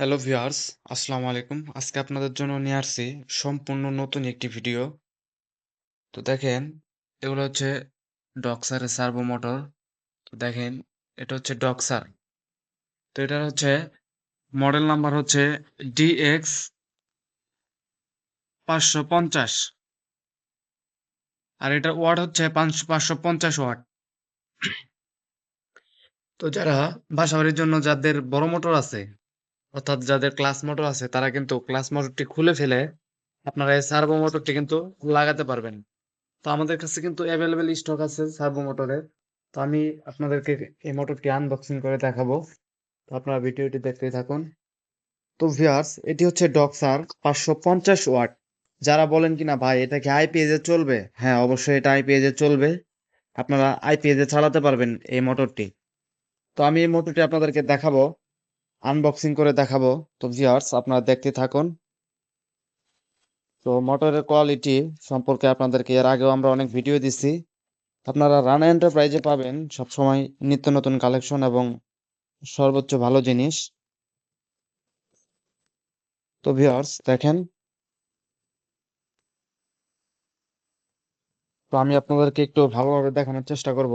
Hello viewers, আসসালামু আলাইকুম। আজকে আপনাদের জন্য নিয়ে আসছি সম্পূর্ণ নতুন একটি ভিডিও। তো দেখেন, এগুলো হচ্ছে ডক্সারের সার্ভো মোটর তো দেখেন, এটা হচ্ছে ডক্সার তো এটার হচ্ছে মডেল নাম্বার হচ্ছে ডিএক্স পাঁচশো পঞ্চাশ। আর এটার ওয়াট হচ্ছে পাঁচশো পাঁচশো পঞ্চাশ ওয়াট। তো যারা বাসাবাড়ির জন্য যাদের বড় মোটর আছে অর্থাৎ যাদের ক্লাস মোটর আছে, তারা কিন্তু ক্লাস মোটরটি খুলে ফেলে আপনারা এই সার্ভো মোটরটি কিন্তু লাগাতে পারবেন। তো আমাদের কাছে কিন্তু অ্যাভেলেবেল স্টক আছে সার্ভো মোটরের তো আমি আপনাদেরকে এই মোটরটি আনবক্সিং করে দেখাবো। তো আপনারা ভিডিওটি দেখতেই থাকুন। তো ভিউয়ার্স এটি হচ্ছে ডক্সার পাঁচশো পঞ্চাশ ওয়াট। যারা বলেন কিনা, ভাই, এটা কি আইপিএস এ চলবে? হ্যাঁ অবশ্যই এটা আইপিএস এ চলবে। আপনারা আইপিএস এ চালাতে পারবেন এই মোটরটি তো আমি এই মোটরটি আপনাদেরকে দেখাবো। আনবক্সিং করে দেখাবো। তো ভিউয়ার্স আপনারা দেখতে থাকুন। তো মোটরের কোয়ালিটি সম্পর্কে আপনাদেরকে এর আগেও আমরা অনেক ভিডিও দিচ্ছি আপনারা রানা এন্টারপ্রাইজে পাবেন সবসময় নিত্য নতুন কালেকশন এবং সর্বোচ্চ ভালো জিনিস। তো ভিউয়ার্স দেখেন। তো আমি আপনাদেরকে একটু ভালোভাবে দেখানোর চেষ্টা করব।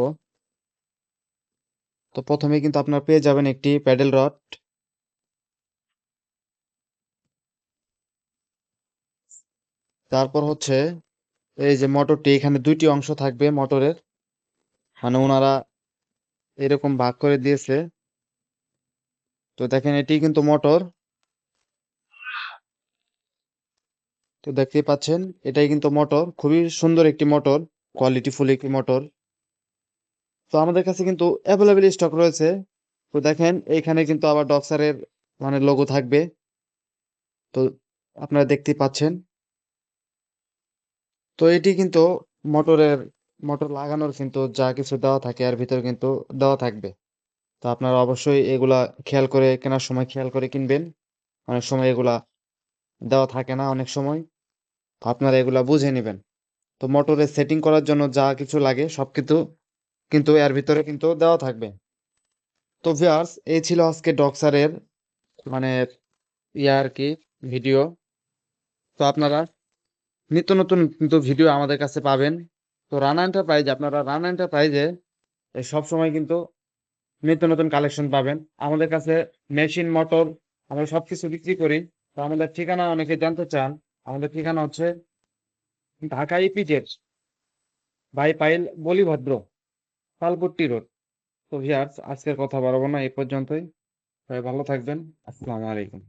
তো প্রথমে কিন্তু আপনারা পেয়ে যাবেন একটি প্যাডেল রড তারপর হচ্ছে এই যে মোটরটি এখানে দুইটি অংশ থাকবে মোটরের মানে ওনারা এরকম ভাগ করে দিয়েছে। তো দেখেন, এটি কিন্তু মোটর তো দেখতেই পাচ্ছেন, এটাই কিন্তু মোটর খুবই সুন্দর একটি মোটর কোয়ালিটি ফুল একটি মোটর তো আমাদের কাছে কিন্তু অ্যাভেলেবেল স্টক রয়েছে। তো দেখেন এইখানে কিন্তু আবার ডক্সারের মানে লোগো থাকবে। তো আপনারা দেখতেই পাচ্ছেন। তো এটি কিন্তু মোটরের, মোটর লাগানোর কিন্তু যা কিছু দেওয়া থাকে, এর ভিতরে কিন্তু দেওয়া থাকবে। তো আপনারা অবশ্যই এগুলা খেয়াল করে কেনার সময় খেয়াল করে কিনবেন। অনেক সময় এগুলা দেওয়া থাকে না অনেক সময়। আপনারা এগুলা বুঝে নেবেন। তো মোটরে সেটিং করার জন্য যা কিছু লাগে সব কিছু কিন্তু এর ভিতরে কিন্তু দেওয়া থাকবে। তো ভিউয়ার্স, এই ছিল আজকে ডক্সারের মানে ইয়া আর কি, ভিডিও। তো আপনারা নিত্য নতুন কিন্তু ভিডিও আমাদের কাছে পাবেন। তো রানা এন্টারপ্রাইজ আপনারা রানা এন্টারপ্রাইজে সব সময় কিন্তু নিত্য নতুন কালেকশন পাবেন। আমাদের কাছে মেশিন মোটর আমরা সবকিছু বিক্রি করি। তো আমাদের ঠিকানা অনেকে জানতে চান, আমাদের ঠিকানা হচ্ছে Dhaka EPZ by pile Balibhadra পালপট্টি road. তো ভিয়ার্স আজকের কথা বাড়াবো না, এই পর্যন্তই। ভালো থাকবেন। আসসালামু আলাইকুম।